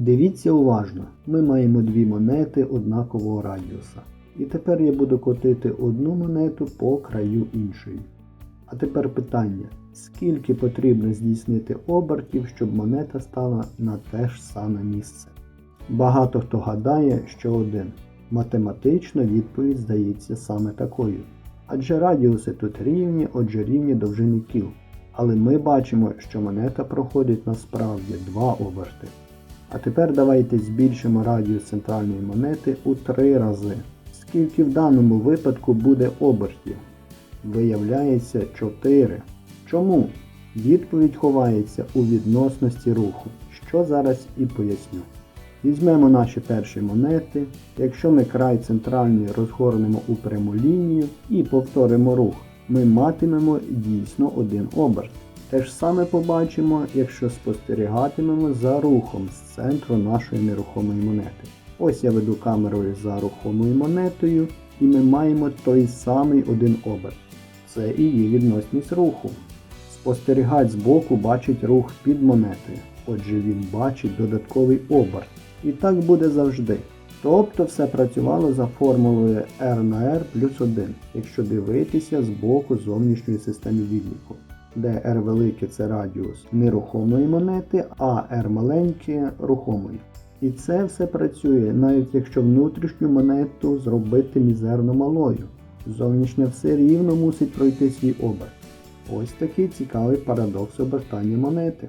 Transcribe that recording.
Дивіться уважно, ми маємо дві монети однакового радіуса. І тепер я буду котити одну монету по краю іншої. А тепер питання: скільки потрібно здійснити обертів, щоб монета стала на те ж саме місце? Багато хто гадає, що один. Математично відповідь здається саме такою. Адже радіуси тут рівні, отже рівні довжини кіл. Але ми бачимо, що монета проходить насправді два оберти. А тепер давайте збільшимо радіус центральної монети у три рази. Скільки в даному випадку буде обертів? Виявляється 4. Чому? Відповідь ховається у відносності руху, що зараз і поясню. Візьмемо наші перші монети. Якщо ми край центральної розгорнемо у пряму лінію і повторимо рух, ми матимемо дійсно один оберт. Те ж саме побачимо, якщо спостерігатимемо за рухом з центру нашої нерухомої монети. Ось я веду камерою за рухомою монетою, і ми маємо той самий один оберт. Це і є відносність руху. Спостерігач збоку бачить рух під монетою, отже він бачить додатковий оберт. І так буде завжди. Тобто все працювало за формулою R на R плюс 1, якщо дивитися з боку зовнішньої системи відліку, де R великий це радіус нерухомої монети, а R маленьке рухомої. І це все працює, навіть якщо внутрішню монету зробити мізерно малою. Зовнішня все рівно мусить пройти свій оберт. Ось такий цікавий парадокс обертання монети.